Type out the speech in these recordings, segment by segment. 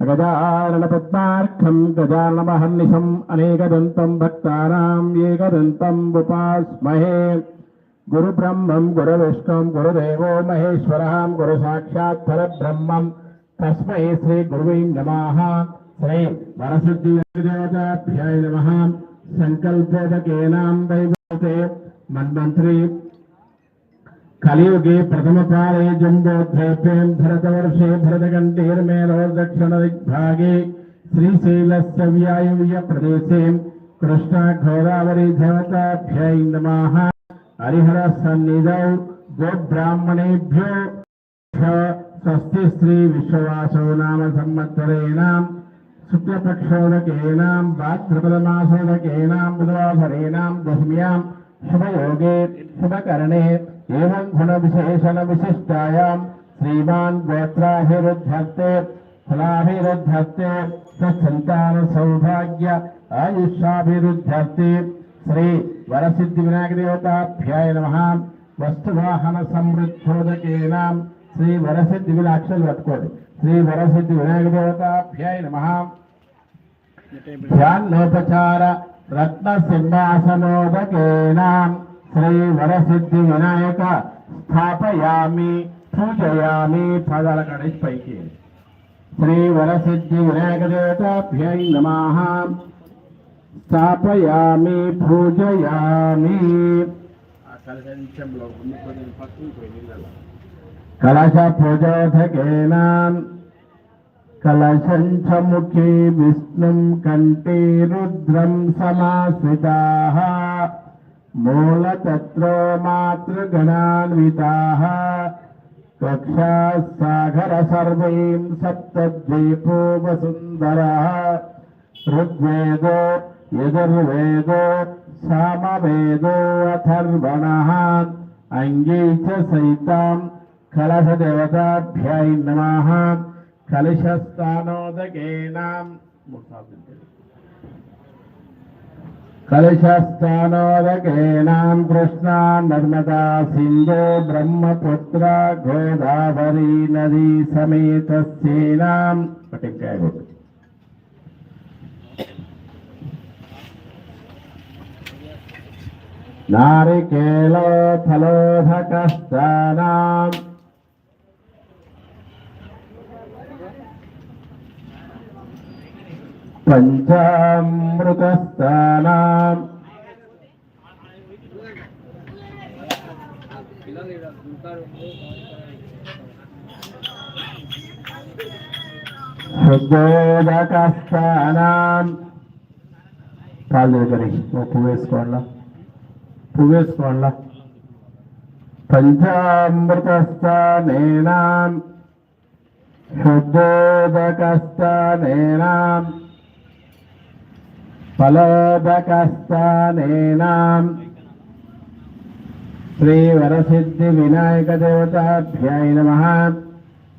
గజారళపద్మార్ఘం గజానమహర్నిశం అనేకదంతం భక్తానాం ఏకదంతం ఉపాస్మహే. గురుబ్రహ్మం గురువిష్ణుం గురుదేవో మహేశ్వరం గురు సాక్షాత్ పరబ్రహ్మం. తస్మై శ్రీ గురువై నమః. శ్రీ వరసిద్ధి దేవతాభ్యాయ నమః. సంకల్పోదకేనాం దైవతే. మన్మంత్రి జంబోద్భేపేం భరతవర్షే భరతకంఠీర్మేలో దక్షిణ దిగ్భాగే శ్రీశైలస్య వ్యాయువ్య ప్రదేశే కృష్ణ గోదావరి దేవతాభ్యై నమః హరిహర సన్నిధౌ గోబ్రాహ్మణేభ్యో స్వస్తి శ్రీ విశ్వవాసో నామ సంవత్సరేణాం శుక్లపక్షోదకేనాం భాద్రపదమాసోదకేనాం బుధవాసరేణాం దశమ్యాం శుభయోగే శుభకరణే ఏవం గుణ విశేషణ విశిష్టాయాం శ్రీమాన్ గోత్రాభిరుద్ధర్తే ఫలాభిరుద్ధర్తే సంతాన సౌభాగ్య ఆయుష్యాభిరుద్ధర్తే శ్రీ వరసిద్ధి వినాయక దేవతాభ్యాయ నమ వస్తువాహన సమృద్ధోదకేనాం శ్రీ వరసిద్ధి వినాక్షలు పట్టుకోండి శ్రీ వరసిద్ధి వినాయక దేవతాభ్యాయ నమ ధ్యానోపచార రత్న సింహాసనోదకేన శ్రీ వరసిద్ధి వినాయక స్థాపయామి పూజయామి పదాల కడేసి పైకి. శ్రీ వరసిద్ధి వినాయక దేవతాభ్యై నమ. స్థాపయామి పూజయామి. కలశ పూజోధకేన కలశంచముఖే విష్ణుం కంఠే రుద్రం సమాశ్రితాः. మూలతత్రో మాతృగణాన్వితాः. కక్షాः సాగర సర్వైం సప్తద్వీపో వసుందరः ఋగ్వేదో యజుర్వేదో సామవేదో అథర్వణः. అంగీ చ సైతాం కలశదేవతాభ్యాయ నమః. కలశస్థానోదకేనాం. కలశస్థానోదకేనాం కృష్ణా నర్మదా సింధు బ్రహ్మపుత్ర గోదావరి నదీ సమేతస్యేనాం పటికాయ కొట్టు నారికేలో పంచామృతస్థానాం. శుద్ధోదకస్థానాం పాలు దగ్గర ఓ పువ్వు వేసుకోవాలా? పువ్వు వేసుకోవాలా? పంచామృతస్థానేనాం. శుద్ధోదకస్థానేనాం ఫలోదకస్థానేనాం శ్రీవరసిద్ధి వినాయక దేవతాభ్యాయ నమ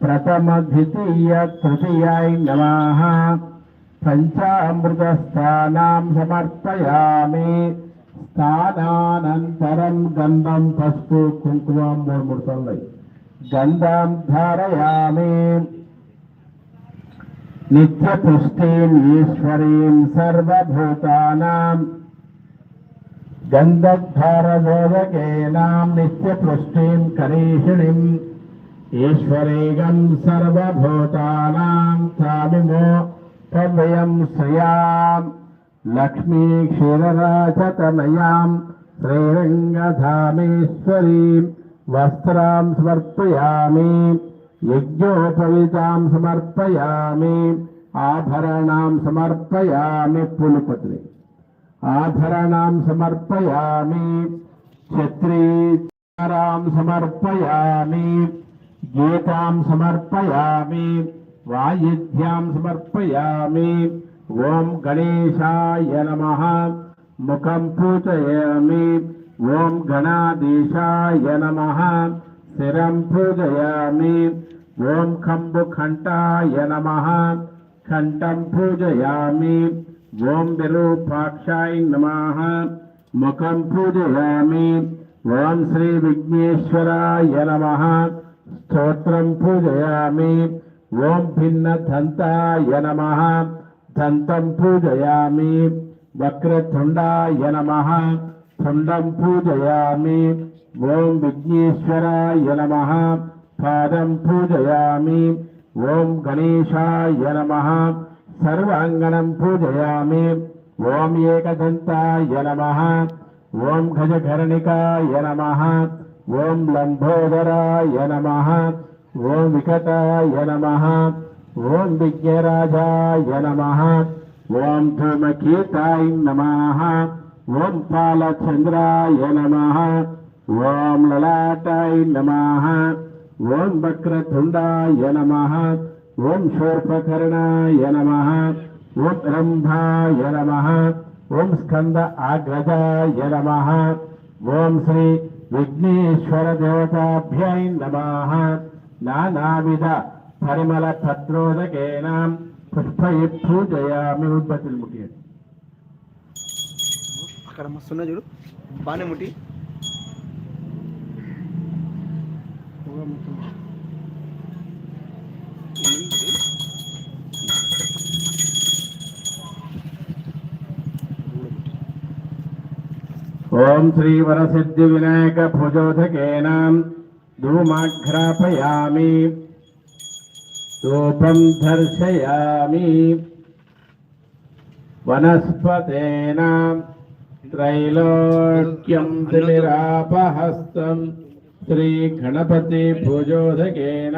ప్రథమ ద్వితీయ తృతీయాయ నమ పంచామృతస్థానాం సమర్పయామి స్థానానంతరం గంధం పసుపు కుంకుమ మూడు మూడు గంధం ధారయామి నిత్యపుష్టిం ఈశ్వరీం సర్వభూతానాం. గంధద్ధారబోధకేనాం నిత్యపుష్టిం కరీషిణిం ఈశ్వరీగం సర్వభూతానాం తామిమో పవ్యయం శ్రియాం. లక్ష్మీ క్షీరరాజతనయాం శ్రీరంగధామేశ్వరీం వస్త్రాం సమర్పయామి. యజ్ఞోపవితాం సమర్పయామి. ఆభరణాం సమర్పయామి పులుపత్రి ఆభరణాం సమర్పయామి. క్షత్రీరాం సమర్పయామి. గీతాం సమర్పయామి. వాయిద్యాం సమర్పయామి. ఓం గణేశాయ నమ. ముఖం పూజయామి. ఓం గణాధీశాయ నమ. శిరం పూజయామి. ఓం కంబుఖంటాయ నమ. కంఠం పూజయామి. ఓం విరూపాక్షాయ నమ. ముఖం పూజయామి. ఓం శ్రీ విఘ్నేశ్వరాయ నమ. స్తోత్రం పూజయామి. ఓం భిన్న దంతాయ నమ. దంతం పూజయామి. వక్రతుండాయ నమ. తుండం పూజయామి. ఓం విఘ్నేశ్వరాయ నమ. పాదం పూజయామి. ఓం గణేశాయ నమ. సర్వాంగణం పూజయామి. ఓం ఏకదంతాయ నమ. ఓం గజకర్ణికాయ నమ. ఓం లంబోదరాయ నమ. ఓం వికటాయ నమ. ఓం విజ్ఞరాజాయ నమ. ఓం ధూమకీర్తాయ నమ. ఓం పాలచంద్రాయ నమ. ఓం లలాటాయ నమ. ఓం వక్రతుండాయ నమ. ఓం శూర్పకర్ణాయ నమ. ఓం రంభాయ నమ. ఓం స్కంద ఆగ్రజాయ నమ. ఓం శ్రీ విఘ్నేశ్వర దేవతాభ్యై నమ. నానావిధ పరిమళ పత్రోదకేన పుష్పై పూజయామి ఉద్భతులు ముట్టియండి. అక్కడ మస్తున్నా చూడు. బాగానే ముట్టి. ओम श्री वर सिद्धि विनायक भुजोधकेन धूमाघ्रापयामी धूपम दर्शयामी। वनस्पतेन त्रैलोक्यम त्रिरापहस्तम శ్రీ గణపతి భుజోధకేన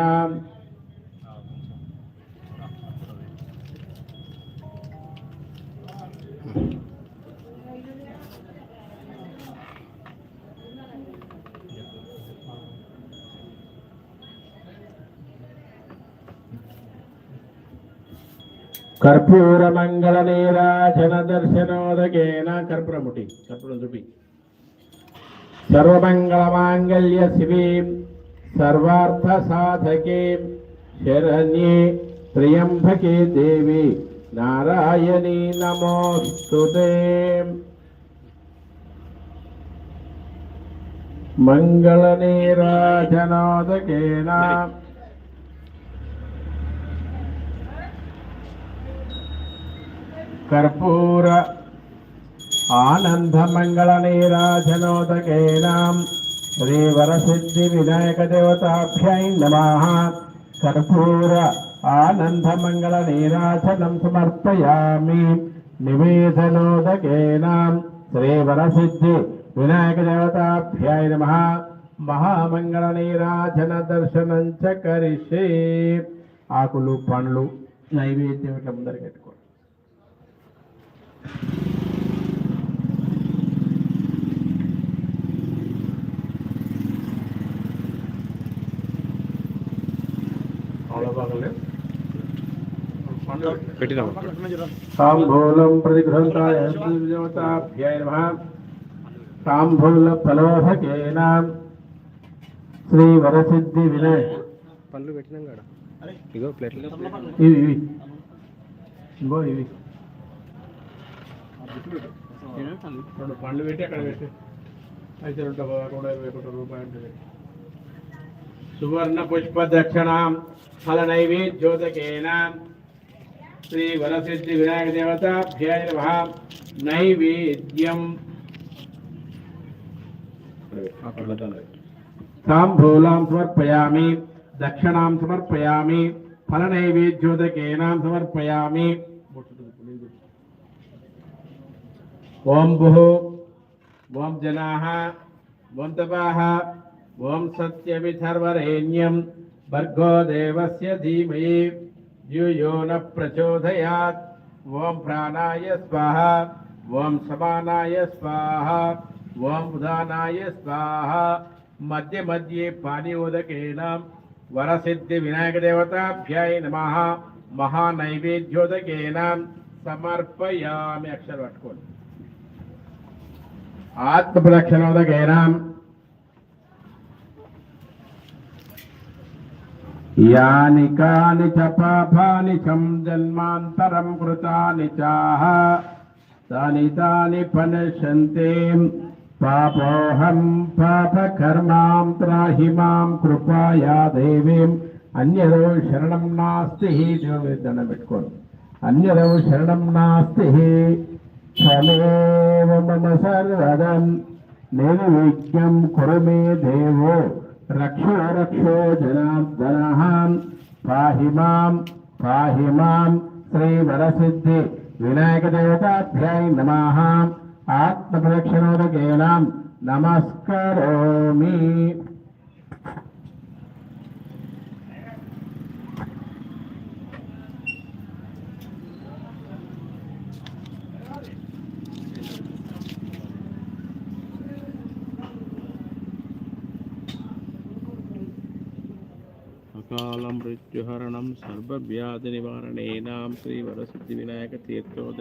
కర్పూర మంగళ నీరాజన దర్శనోదకేన. కర్పూరముటి కర్పూరం చూపి సర్వమంగళమాంగళ్య శివీం సర్వార్థ సాధకే శరణ్యే త్ర్యంబకే దేవి నారాయణీ నమోస్తుతే మంగళ నీరాజనోదకేన కర్పూర ఆనందమంగళ నీరాజనోదకేన శ్రీవరసిద్ధి వినాయక దేవతాభ్యై నమ కర్పూర ఆనందమంగళ నీరాజనం సమర్పయామి నివేదనోదకేన శ్రీవరసిద్ధి వినాయక దేవతాభ్యై నమ మహామంగళ నీరాజన దర్శనం చ కరిషే ఆకులు పండ్లు నైవేద్యం ఇట్లా ముందర కట్టుకోండి పెట్టినాం. తాంబూలం ప్రతిగృహంతాయ నమ శ్రీ వరసిద్ధి వినయ్ పళ్ళు పెట్టినాం కాడ? ఇగో ప్లేట్లు. ఇవి ఇవి. ఇంకో ఇవి. రెండు పండ్లు పెట్టి అక్కడ పెట్టి. అయితే రెండు పదకొండు ఇరవై ఒకటి రూపాయలు సువర్ణ పుష్ప దక్షిణాం ఫల నైవేద్యోదకేన శ్రీ వరసిద్ధి వినాయక దేవతాభ్యాయ నమ. నైవేద్యం. తాంబూలాం సమర్పయామి దక్షిణాం సమర్పయామి ఫల నైవేద్యోదకేనాం సమర్పయామి. ఓం భుః ఓం జనా ఓం తపాహ ఓం సత్యమిథర్వరేణ్యం భర్గో దేవస్య ధీమహి. ధియో న ప్రచోదయాత్ ఓం ప్రాణాయ స్వాహ ఓం సమానాయ స్వాహ ఓం ఉదానాయ స్వాహ మధ్య మధ్యే పానీయోదకేన వరసిద్ధి వినాయకదేవతాభ్యాయ నమ నమః మహానైవేద్యోదకేన సమర్పయామి అక్షరం పట్టుకోండి ఆత్మప్రదక్షిణోదకేన యాని కాని చ పాపాని చం జన్మాంతరం కృతాని చాహ తాని తాని పనశంతే పాపోహం పాపకర్మాం త్రాహి మాం కృపాయా దేవీం అన్యదో శరణం నాస్తి దేవుని మీద దండం పెట్టుకోండి అన్యదో శరణం నాస్తి సమేవ మమ సర్వదం నిర్విజ్ఞం కురు మే దేవో రక్షో రక్షో జనార్దన పాహి మాం పాహి మాం శ్రీ వరసిద్ధి వినాయక దేవతాభ్యాయ నమః ఆత్మప్రదక్షిణోదకేనాం నమస్కరోమి මලමෘත්‍යහරණම් සර්බ ව්‍යාධ නිවාරණ ඒනාම් ශ්‍රී වර සිද්ධි විනායක තීර්ථෝද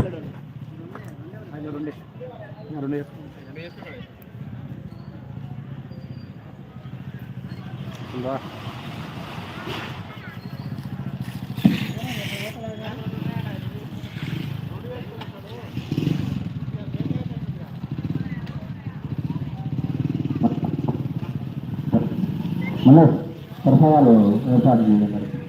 మళ్ళీ ప్రసాదాలు ఏర్పాటు చేయండి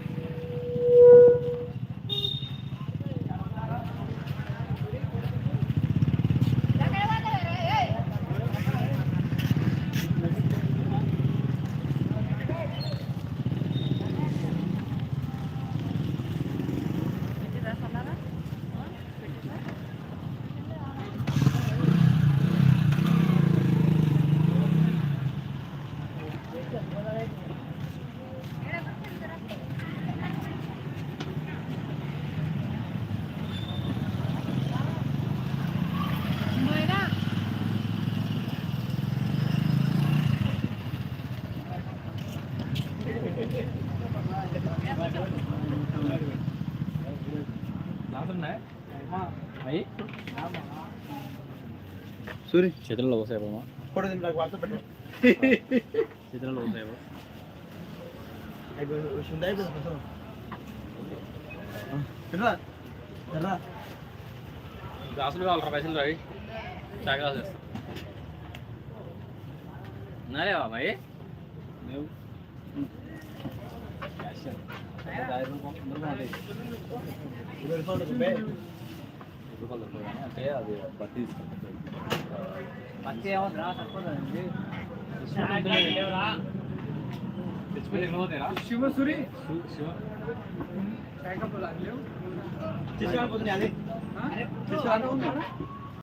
సూరి. చేతులలో పెట్టు. చేతులలో ఎర్రా గ్లాసులు కావాలరా పైసలు రవి చాయ్ గ్లాస్ వేస్తా రూపాయలు ఉంటుంది అంటే అది బట్టి తీసుకుంటుంది ఏమన్నా తక్కువ శివసూరి శివ అది తీసుకురా